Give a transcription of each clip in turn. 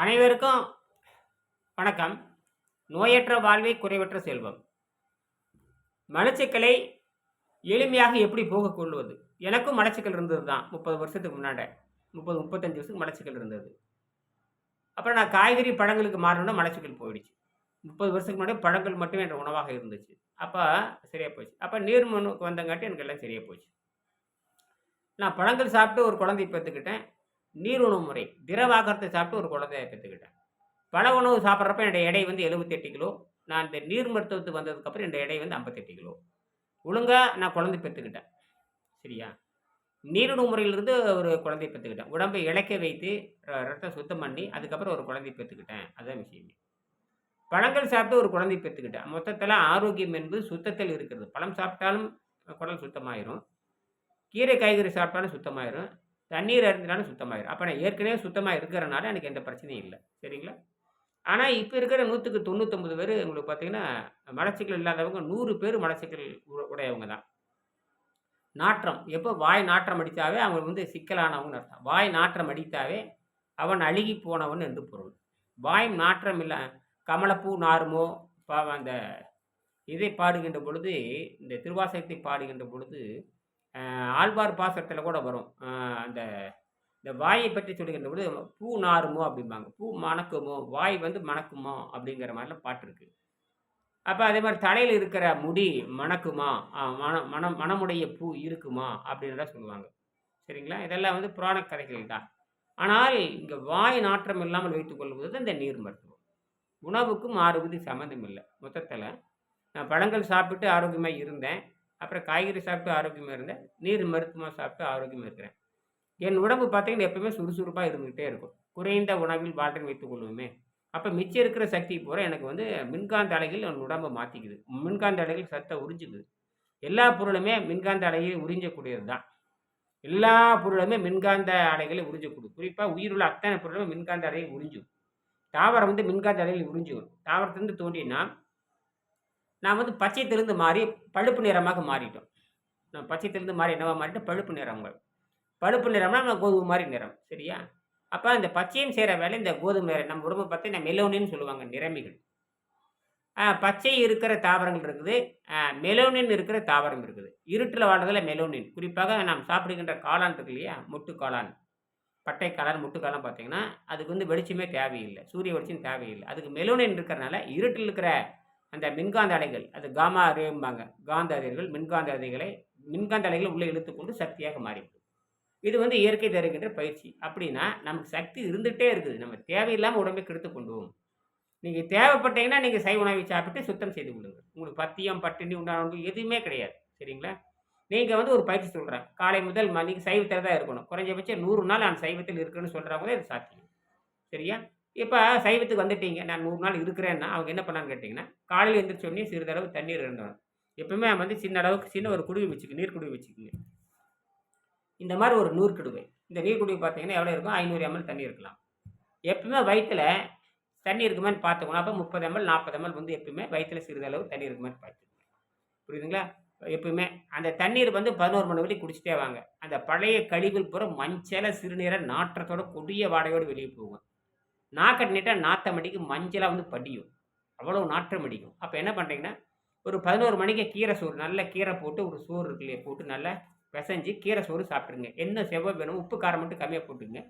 அனைவருக்கும் வணக்கம். நோயற்ற வாழ்வை குறைவற்ற செல்வம். மலச்சிக்கலை எளிமையாக எப்படி போக கொள்வது? எனக்கும் மலச்சிக்கல் இருந்தது தான் முப்பது வருஷத்துக்கு முன்னாடி. முப்பது முப்பத்தஞ்சு வருஷத்துக்கு மலச்சிக்கல் இருந்தது. அப்புறம் நான் காய்கறி பழங்களுக்கு மாறணும்னா மலச்சிக்கல் போயிடுச்சு. முப்பது வருஷத்துக்கு முன்னாடி பழங்கள் மட்டுமே என்ற உணவாக இருந்துச்சு. அப்போ சரியாக போச்சு. அப்போ நீர்மனுக்கு வந்தங்காட்டி எனக்கு எல்லாம் சரியாக போச்சு. நான் பழங்கள் சாப்பிட்டு ஒரு குழந்தை பெற்றுக்கிட்டேன். நீர் உணவு முறை. திரவாகரத்தை சாப்பிட்டு ஒரு குழந்தைய பெற்றுக்கிட்டேன். பழ உணவு சாப்பிட்றப்ப என்னுடைய எடை வந்து எழுபத்தெட்டு கிலோ. நான் இந்த நீர் மருத்துவத்துக்கு வந்ததுக்கப்புறம் என்னுடைய எடை வந்து ஐம்பத்தெட்டு கிலோ. ஒழுங்காக நான் குழந்தை பெற்றுக்கிட்டேன். சரியா? நீருணவு முறையிலிருந்து ஒரு குழந்தை பெற்றுக்கிட்டேன். உடம்பை இழைக்க வைத்து ரத்தம் சுத்தம் பண்ணி அதுக்கப்புறம் ஒரு குழந்தை பெற்றுக்கிட்டேன். அதுதான் விஷயமே. பழங்கள் சாப்பிட்டு ஒரு குழந்தை பெற்றுக்கிட்டேன். மொத்தத்தில் ஆரோக்கியம் என்பது சுத்தத்தில் இருக்கிறது. பழம் சாப்பிட்டாலும் குடல் சுத்தமாயிரும். கீரை காய்கறி சாப்பிட்டாலும் சுத்தமாயிரும். தண்ணீர் அருந்தினாலும் சுத்தமாயிரும். அப்போ நான் ஏற்கனவே சுத்தமாக இருக்கிறனால எனக்கு எந்த பிரச்சனையும் இல்லை. சரிங்களா? ஆனால் இப்போ இருக்கிற நூற்றுக்கு தொண்ணூத்தொம்பது பேர் உங்களுக்கு பார்த்தீங்கன்னா மலச்சிக்கல் இல்லாதவங்க நூறு பேர் மலச்சிக்கல் உடையவங்க தான். நாற்றம் எப்போ வாய் நாற்றம் அடித்தாவே அவங்க வந்து சிக்கலானவங்கன்னு அர்த்தம். வாய் நாற்றம் அடித்தாவே அவன் அழுகி போனவன் என்று பொருள். வாய் நாற்றம் இல்லை கமலப்பூ நாருமோ பா அந்த இதை பாடுகின்ற பொழுது இந்த திருவாசகத்தை பாடுகின்ற பொழுது ஆழ்வார் பாசத்தில் கூட வரும். அந்த இந்த வாயை பற்றி சொல்லுகின்ற பொழுது பூ நாருமோ அப்படிம்பாங்க. பூ மணக்குமோ வாய் வந்து மணக்குமோ அப்படிங்கிற மாதிரிலாம் பாட்டுருக்கு அப்போ அதே மாதிரி தலையில் இருக்கிற முடி மணக்குமா? மன மனம் மனமுடைய பூ இருக்குமா? அப்படின்லாம் சொல்லுவாங்க. சரிங்களா? இதெல்லாம் வந்து புராண கதைகள் தான். ஆனால் இங்கே வாய் நாற்றம் இல்லாமல் வைத்துக் இந்த நீர் மருத்துவம். உணவுக்கும் மாறுவது சம்மந்தம் இல்லை. மொத்தத்தில் நான் பழங்கள் சாப்பிட்டு ஆரோக்கியமாக இருந்தேன். அப்புறம் காய்கறி சாப்பிட்டு ஆரோக்கியமாக இருந்தேன். நீர் மருத்துவமாக சாப்பிட்டு ஆரோக்கியமாக இருக்கிறேன். என் உடம்பு பார்த்தீங்கன்னா எப்பவுமே சுறுசுறுப்பாக இருந்துகிட்டே இருக்கும். குறைந்த உணவில் வாழ்றேன் வைத்துக் கொள்வோமே. அப்போ மிச்சம் இருக்கிற சக்தி பூரா எனக்கு வந்து மின்காந்த அலைகள் என் உடம்பை மாற்றிக்குது மின்காந்த அலைகள் சத்தை உறிஞ்சுக்குது. எல்லா பொருளுமே மின்காந்த அலையை உறிஞ்சக்கூடியது தான் எல்லா பொருளுமே மின்காந்த அலைகளை உறிஞ்சக்கூடும் குறிப்பாக உயிருள்ள அத்தனை பொருளுமே மின்காந்த அலையை உறிஞ்சும். தாவரம் வந்து மின்காந்த அலையில் உறிஞ்சும். தாவரத்துலேருந்து தோண்டினா நான் வந்து பச்சையத்திலிருந்து மாறி பழுப்பு நிறமாக மாறிட்டோம். நான் பச்சைத்திலிருந்து மாறி என்னவா மாறிட்டோம்? பழுப்பு நிறங்கள் பழுப்பு நிறம்னா நம்ம கோதுமை மாதிரி நிறம். சரியா? அப்போ இந்த பச்சையும் செய்கிற வேலை இந்த கோதுமை நிறம். நம்ம உடம்பு பார்த்தீங்கன்னா மெலோனின்னு சொல்லுவாங்க நிறமிகள். பச்சை இருக்கிற தாவரங்கள் இருக்குது. மெலோனின் இருக்கிற தாவரம் இருக்குது. இருட்டில் வாழ்றதில் மெலோனின். குறிப்பாக நாம் சாப்பிடுகின்ற காளான் இருக்கு இல்லையா? முட்டு காளான். பட்டை காளான் முட்டு காளான் பார்த்தீங்கன்னா அதுக்கு வந்து வெளிச்சமே தேவையில்லை. சூரிய வெளிச்சம் தேவையில்லை. அதுக்கு மெலோனின் இருக்கிறனால இருட்டில் இருக்கிற அந்த மின்காந்த அலைகள் அது காமா ரேம்பாங்க. காந்த அதிர்கள் மின்காந்த அலைகளை மின்காந்த அலைகளை உள்ளே இழுத்துக்கொண்டு சக்தியாக மாறிவிடும். இது வந்து இயற்கை தருகின்ற பயிற்சி. அப்படின்னா நமக்கு சக்தி இருந்துகிட்டே இருக்குது. நம்ம தேவையில்லாமல் உடம்பை கெடுத்து கொண்டு போகும் நீங்கள் தேவைப்பட்டீங்கன்னா நீங்கள் சை உணவை சாப்பிட்டு சுத்தம் செய்து கொள்ளுங்க உங்களுக்கு பத்தியம் பட்டினி உண்டானது எதுவுமே கிடையாது. சரிங்களா? நீங்கள் வந்து ஒரு பயிற்சி சொல்கிறேன் காலை முதல் மணிக்கு சைவத்தில் தான் இருக்கணும். குறைஞ்சபட்சம் நூறு நாள் நான் சைவத்தில் இருக்குன்னு சொல்கிறவங்க இது சாத்தியம். சரியா? இப்போ சைவத்துக்கு வந்துட்டீங்க. நான் நூறு நாள் இருக்கிறேன்னா அவங்க என்ன பண்ணான்னு கேட்டிங்கன்னா காலையில் எழுந்திரிச்ச சிறிதளவு தண்ணீர் இருந்தோம் எப்பவுமே வந்து சின்ன அளவுக்கு சின்ன ஒரு குடுவை வச்சுக்கோங்க நீர் குடுவை வச்சுக்கோங்க. இந்த மாதிரி ஒரு நூறு குடுவை இந்த நீர் குடுவை பார்த்தீங்கன்னா எவ்வளோ இருக்கும் ஐநூறு எம்எல் தண்ணி இருக்கலாம். எப்பவுமே வயிற்றுல தண்ணி இருக்குமான்னு பார்த்துக்கணும். அப்போ முப்பது எம்எல் நாற்பது எம்எல் வந்து எப்பவுமே வயிற்றில் சிறிதளவு தண்ணி இருக்குமான்னு பார்த்துக்கணும். புரியுதுங்களா? எப்பவுமே அந்த தண்ணீர் வந்து பதினோரு மணி வரைக்கும் குடிச்சிட்டே வாங்க. அந்த பழைய கழிவுகள் பூரா மஞ்சள சிறுநீரை நாற்றத்தோட கொடிய வாடையோடு வெளியே போகும். நாக்கட்டினிட்டா நாத்தம் மணிக்கு மஞ்சளாக வந்து படியும். அவ்வளோ நாற்றம் அடிக்கும். அப்போ என்ன பண்ணுறீங்கன்னா ஒரு பதினோரு மணிக்கு கீரை சோறு நல்ல கீரை போட்டு ஒரு சோறு இருக்குல்லையே போட்டு நல்லா பிசைஞ்சு கீரை சோறு சாப்பிட்ருங்க என்ன செவ்வாய் வேணும் உப்பு காரம் மட்டும் கம்மியாக போட்டுங்க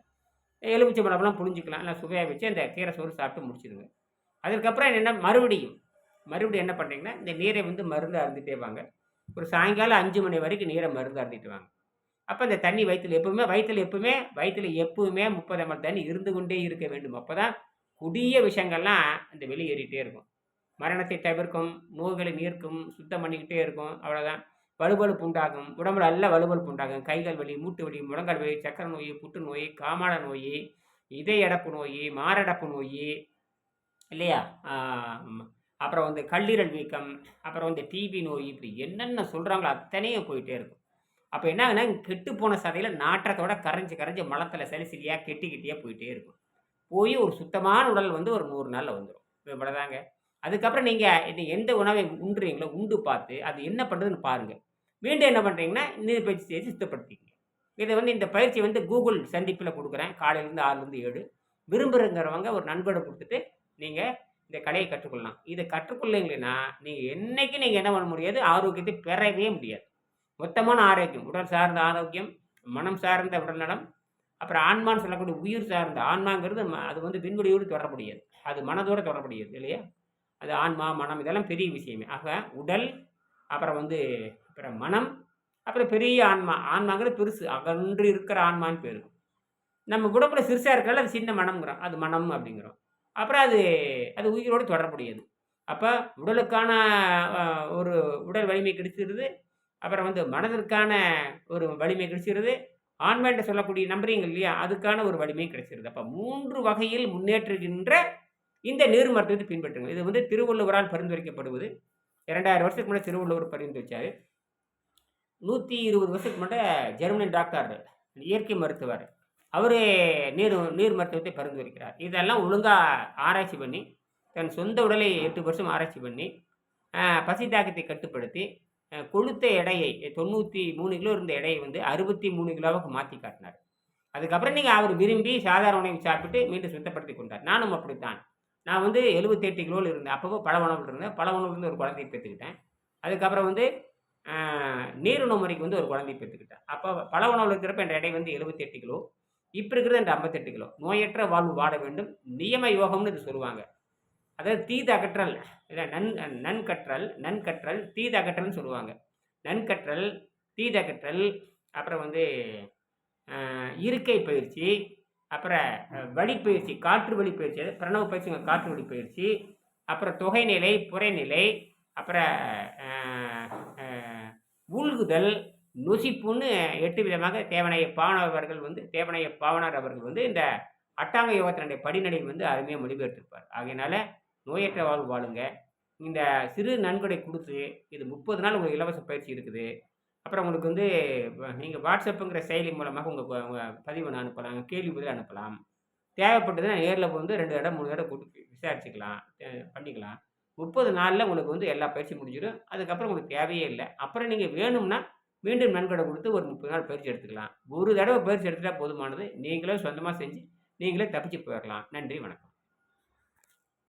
எலுமிச்சை பழம்லாம் புழிஞ்சிக்கலாம். நல்லா சுவையாக வச்சு அந்த கீரை சோறு சாப்பிட்டு முடிச்சிடுங்க. அதுக்கப்புறம் என்ன மறுபடியும் மறுபடியும் என்ன பண்ணுறீங்கன்னா இந்த நீரை வந்து மருந்து அருந்துட்டே வாங்க. ஒரு சாயங்காலம் அஞ்சு மணி வரைக்கும் நீரை மருந்து அருந்திட்டு வாங்க. அப்போ இந்த தண்ணி வயிற்றில் எப்பவுமே வயிற்றில் எப்பவுமே வயிற்றில் எப்பவுமே முப்பது எம்எல் தண்ணி இருந்து கொண்டே இருக்க வேண்டும். அப்போ தான் குடிய விஷயங்கள்லாம் அந்த வெளியேறிட்டே இருக்கும். மரணத்தை தவிர்க்கும் நோய்களை நீர்க்கும் சுத்தம் பண்ணிக்கிட்டே இருக்கும். அவ்வளோதான் வலுவலுப்பு உண்டாகும் உடம்புல நல்ல வலுவலுப்பு உண்டாகும் கைகள் வலி மூட்டு வலி முழங்கால் வலி சக்கரை நோய் புற்றுநோய் காமால நோய் இதய அடப்பு நோய் மாரடப்பு நோய் இல்லையா? அப்புறம் வந்து கல்லீரல் வீக்கம் அப்புறம் வந்து டிபி நோய் இப்படி என்னென்ன சொல்கிறாங்களோ அத்தனையும் போயிட்டே இருக்கும். அப்போ என்ன கெட்டு போன சதையில் நாற்றத்தோட கரைஞ்சி கரைஞ்சி மலத்தில் சலிசிலியாக கெட்டி கெட்டியாக போயிட்டே இருக்கும். போய் ஒரு சுத்தமான உடல் வந்து ஒரு நூறு நாளில் வந்துடும் இவ்வளோதாங்க அதுக்கப்புறம் நீங்கள் எந்த உணவை உண்டுறீங்களோ உண்டு பார்த்து அது என்ன பண்ணுறதுன்னு பாருங்கள் மீண்டும் என்ன பண்ணுறீங்கன்னா நீர் பயிற்சி செய்து சுத்தப்படுத்திக்கங்க. இதை வந்து இந்த பயிற்சி வந்து கூகுள் சந்திப்பில் கொடுக்குறேன். காலையிலேருந்து ஆறுலேருந்து ஏழு. விரும்புகிறவங்க ஒரு நன்கொடை கொடுத்துட்டு நீங்கள் இந்த கலையை கற்றுக்கொள்ளலாம். இதை கற்றுக்கொள்ளீங்கன்னா நீங்கள் என்றைக்கும் நீங்கள் என்ன பண்ண முடியாது ஆரோக்கியத்தை பெறவே முடியாது. மொத்தமான ஆரோக்கியம் உடல் சார்ந்த ஆரோக்கியம் மனம் சார்ந்த உடல்நலம் அப்புறம் ஆன்மான்னு சொல்லக்கூடிய உயிர் சார்ந்த ஆன்மாங்கிறது ம- அது வந்து விண்வெளியோடு தொடர்புடையது. அது மனதோடு தொடர்புடையது இல்லையா? அது ஆன்மா மனம் இதெல்லாம் பெரிய விஷயமே. ஆக உடல் அப்புறம் வந்து அப்புறம் மனம் அப்புறம் பெரிய ஆன்மா. ஆன்மாங்கிறது பெருசு அகன்று இருக்கிற ஆன்மான்னு பேர். நம்ம உடம்புல சிறுசாக இருக்கிறதால அது சின்ன மனம்ங்கிறோம். அது மனம் அப்படிங்கிறோம். அப்புறம் அது அது உயிரோடு தொடர்புடையது. அப்போ உடலுக்கான ஒரு உடல் வலிமை கிடைச்சிருது. அப்புறம் வந்து மனதிற்கான ஒரு வலிமை கிடைச்சிருது. ஆன்மேன்ட்டு சொல்லக்கூடிய நம்புறீங்க இல்லையா? அதுக்கான ஒரு வலிமை கிடைச்சிருது. அப்போ மூன்று வகையில் முன்னேற்றுகின்ற இந்த நீர் மருத்துவத்தை பின்பற்றுங்க இது வந்து திருவள்ளுவரால் பரிந்துரைக்கப்படுவது. இரண்டாயிரம் வருஷத்துக்கு முன்னாடி திருவள்ளுவர் பரிந்துரைச்சார் நூற்றி இருபது வருஷத்துக்கு முன்னாடி ஜெர்மனி டாக்டர் இயற்கை மருத்துவர். அவர் நீர் நீர் மருத்துவத்தை பரிந்துரைக்கிறார். இதெல்லாம் ஒழுங்காக ஆராய்ச்சி பண்ணி தன் சொந்த உடலை எட்டு வருஷம் ஆராய்ச்சி பண்ணி பசி தாக்கத்தை கட்டுப்படுத்தி கொழுத்த எடையை தொண்ணூற்றி மூணு கிலோ இருந்த எடையை வந்து அறுபத்தி மூணு கிலோவுக்கு மாற்றி காட்டினார். அதுக்கப்புறம் நீங்கள் அவர் விரும்பி சாதாரண உணவு சாப்பிட்டு மீண்டும் சுத்தப்படுத்தி கொண்டார். நானும் அப்படித்தான். நான் வந்து எழுபத்தெட்டு கிலோவில் இருந்தேன். அப்போ பல உணவில் இருந்தேன். பல உணவுலேருந்து ஒரு குழந்தையை பெற்றுக்கிட்டேன். அதுக்கப்புறம் வந்து நீருணவு முறைக்கு வந்து ஒரு குழந்தையை பெற்றுக்கிட்டேன். அப்போ பல உணவில் இருக்கிறப்ப என் எடை வந்து எழுபத்தெட்டு கிலோ. இப்போ இருக்கிறது என் ஐம்பத்தெட்டு கிலோ. நோயற்ற வாழ்வு வாட வேண்டும். நியம யோகம்னு இது சொல்லுவாங்க. அதாவது தீத அகற்றல் இல்லை நன் நன்கற்றல் நன்கற்றல் தீத அகற்றல்னு சொல்லுவாங்க. நன்கற்றல் தீத அகற்றல் அப்புறம் வந்து இருக்கை பயிற்சி அப்புறம் வழிப்பயிற்சி காற்று வழி பயிற்சி அதாவது பிரணவ பயிற்சிங்க காற்று வழி பயிற்சி அப்புறம் தொகைநிலை புறநிலை அப்புறம் ஆஹ், உள்குதல் நொசிப்புன்னு எட்டு விதமாக தேவனைய பாவனர் அவர்கள் வந்து தேவனைய பாவனர் அவர்கள் வந்து இந்த அட்டாங்க யோகத்தினுடைய படிநடை வந்து அருமையாக மொழிபெயர்த்திருப்பார். ஆகையினால நோயற்ற வாழ்வு வாழுங்க. இந்த சிறு நன்கொடை கொடுத்து இது முப்பது நாள் உங்களுக்கு இலவச பயிற்சி இருக்குது. அப்புறம் உங்களுக்கு வந்து நீங்கள் வாட்ஸ்அப்புங்கிற செயலி மூலமாக உங்கள் உங்கள் பதிவு அனுப்பலாம் கேள்வி பதில் அனுப்பலாம். தேவைப்பட்டதுன்னா நேரில் வந்து ரெண்டு இடம் மூணு இடம் கூட்டு விசாரிச்சுக்கலாம் பண்ணிக்கலாம். முப்பது நாளில் உங்களுக்கு வந்து எல்லா பயிற்சியும் முடிஞ்சிடும். அதுக்கப்புறம் உங்களுக்கு தேவையே இல்லை. அப்புறம் நீங்கள் வேணும்னா மீண்டும் நன்கொடை கொடுத்து ஒரு முப்பது நாள் பயிற்சி எடுத்துக்கலாம். ஒரு தடவை பயிற்சி எடுத்துட்டால் போதுமானது. நீங்களே சொந்தமாக செஞ்சு நீங்களே தப்பிச்சு போயிடலாம் நன்றி வணக்கம்.